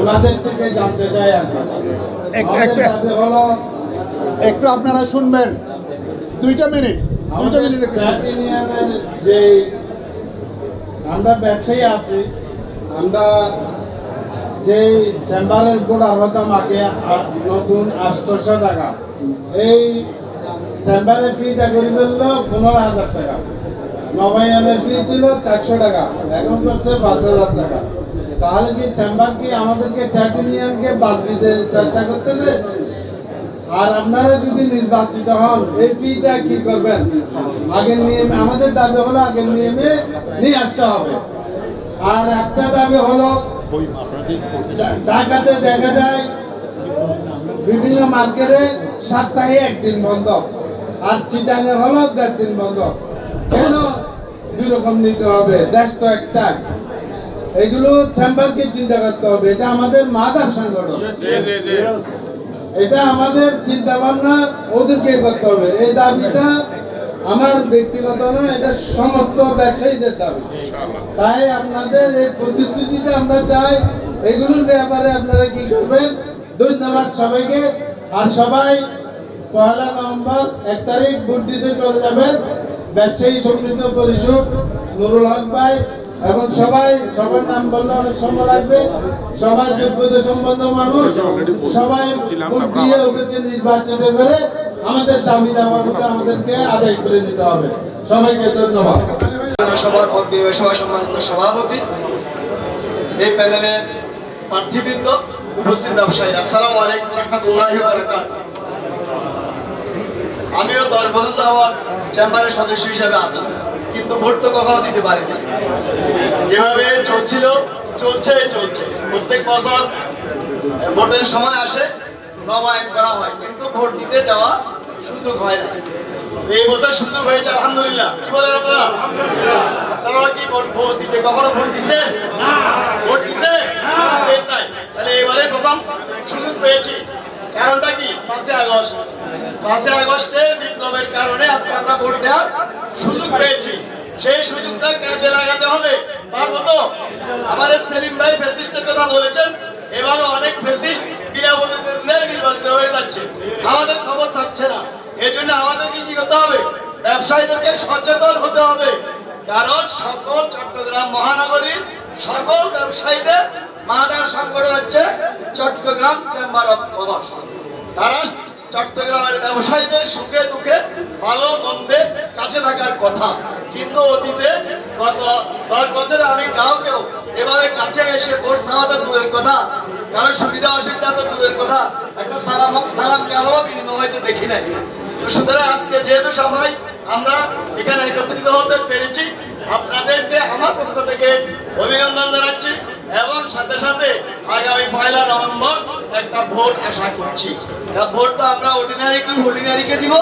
ওনাদের থেকে জানতে চাই একটা- দাবি হলো একটু আপনারা শুনবেন। দুইটা মিনিট দুইটা মিনিট যে আমরা ব্যবসায়ী আছি আমরা যে চেম্বারের গোড়ার হতাম আগে নতুন আটশোশো টাকা। এই চেম্বারের ফিটা করি বলল পনেরো হাজার টাকা। নবায়নের ফি ছিল চারশো টাকা। এখন করছে পাঁচ হাজার টাকা। তাহলে কি চেম্বার কি আমাদেরকে ইউনিয়নকে বাদ দিতে চেষ্টা করছে যে? আর আপনারা যদি নির্বাচিত হন, এই ফিটা কি করবেন? আগের নিয়মে, আমাদের দাবি হলো আগের নিয়মে নিয়ে আসতে হবে। আর একটা দাবি হলো, ঢাকাতে দেখা যায়, বিভিন্ন মার্কেটে সপ্তাহে একদিন বন্ধ, আর চিটাঙে হলো দেড় দিন বন্ধ। কেন দুই রকম নিতে হবে? দেশ তো একটা এগুলো চেম্বারকে চিন্তা করতে হবে। এটা আমাদের মাদার সংগঠন। এটা আমাদের চিন্তা ভাবনা ওদেরকে করতে হবে। এই দাবিটা আমার ব্যক্তিগত নয় এটা সমস্ত ব্যবসায়ীদের দাবি। তাই আপনাদের এই প্রতিশ্রুতিটা আমরা চাই এগুলোর ব্যাপারে আপনারা কি করবেন? ধন্যবাদ সবাইকে। আর সবাই পয়লা নভেম্বর এক তারিখ ভোট দিতে চলে যাবেন। ব্যবসায়ী সমৃদ্ধ পরিষদ নুরুল হক ভাই এবং সবাই, সবার নাম বললে অনেক সময় লাগবে। সবাই যোগ্যতা সম্পন্ন মানুষ, সবাই দিয়ে ওদেরকে নির্বাচিত করে আমাদের দাবি দাবাগুলো আমাদেরকে আদায় করে নিতে হবে। সবাইকে ধন্যবাদ। সভার সভা সম্মানিত সভাপতি, এই প্যানেলের প্রার্থীবৃন্দ, উপস্থিত ব্যবসায়ী আলাইকুম রহমতুল্লাহ আমিও দশ বছর চেম্বারের সদস্য হিসেবে আছি। কিন্তু ভোট তো কখনো দিতে পারিনি। যেভাবে চলছিল, চলছে চলছে। প্রত্যেক বছর ভোটের সময় আসে, নবায়ন করা হয়। কিন্তু ভোট দিতে যাওয়া সুযোগ হয় না। এই বছর সুযোগ হয়েছে, আলহামদুলিল্লাহ। কি বলেন আপনারা? আপনারা কি ভোট দিতে কখনো ভোট দিছে ভোট দিছে তাহলে এবারে প্রথম সুযোগ পেয়েছি। কারণটা কি? পাঁচই আগস্ট। পাঁচই আগস্টে বিপ্লবের কারণে আজকে আমরা ভোট দেওয়ার সুযোগ পেয়েছি। সেই সুযোগটা কাজে লাগাতে হবে। পারব তো? আমাদের সেলিম ভাই ফেসিস্টের কথা বলেছেন। এবারে অনেক ফেসিস্ট নির্বাচিত হয়ে যাচ্ছে। আমাদের খবর থাকছে না। এই জন্য আমাদেরকে কি করতে হবে? ব্যবসায়ীদেরকে সচেতন হতে হবে। কারণ সকল চট্টগ্রাম মহানগরীর সকল ব্যবসায়ীদের মাদার সংগঠন হচ্ছে চট্টগ্রাম চেম্বার অফ কমার্স তারা চট্টগ্রামের ব্যবসায়ীদের সুখে দুঃখে, ভালো মন্দে কাছে থাকার কথা। কিন্তু অতীতে গত দশ বছরে আমি কাউকেও এভাবে কাছে এসে ভোট চাওয়াতে দূরের কথা, কারও সুবিধা অসুবিধা তো দূরের কথা, একটা সালাম হোক, সালাম কালো বিনিময় হইতে দেখি নাই। তো সুতরাং আজকে যেহেতু সবাই আমরা এখানে একত্রিত হতে পেরেছি, আপনাদেরকে আমার পক্ষ থেকে একটা ভোট আশা করছি। ভোট তো আমরা অর্ডিনারি গ্রুপ অর্ডিনারিকে দিব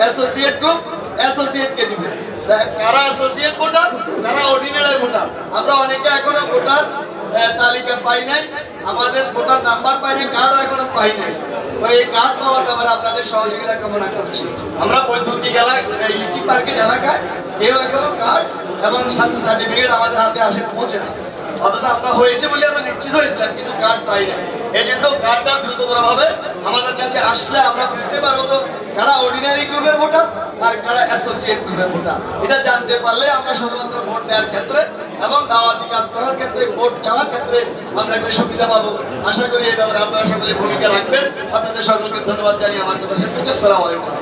অ্যাসোসিয়েট গ্রুপ অ্যাসোসিয়েটকে দিব। কারা অ্যাসোসিয়েট ভোটার কারা অর্ডিনারি ভোটার আমরা অনেকে এখনও ভোটার তালিকা পাই নাই। আমাদের ভোটার নাম্বার পাই নাই কার্ডও এখনও পাই নাই। তো এই কার্ড পাওয়ার ব্যাপারে আপনাদের সহযোগিতা কামনা করছি। আমরা বৈদ্যুতিক এলাকা ইলেকট্রিক পার্কের এলাকায় কেউ এখনও কার্ড এবং সার্টিফিকেট আমাদের হাতে আসে, পৌঁছে না। অথচ হয়েছে বলে আমরা নিশ্চিত হয়েছিলাম, কিন্তু কার্ড পাই এই জন্য কার্ডটা আমাদের কাছে আসলে আমরা বুঝতে পারব তো কারা অর্ডিনারি গ্রুপের ভোটার আর কারা অ্যাসোসিয়েট গ্রুপের ভোটার। এটা জানতে পারলে আমরা শুধুমাত্র ভোট দেওয়ার ক্ষেত্রে এবং দাওয়াতি কাজ করার ক্ষেত্রে, ভোট চাওয়ার ক্ষেত্রে আমরা একটা সুবিধা পাবো। আশা করি ব্যাপারে আপনারা সকলে ভূমিকা রাখবেন। আপনাদের সকলকে ধন্যবাদ জানিয়ে আমার কথা শেষ করছি। আসসালামু আলাইকুম।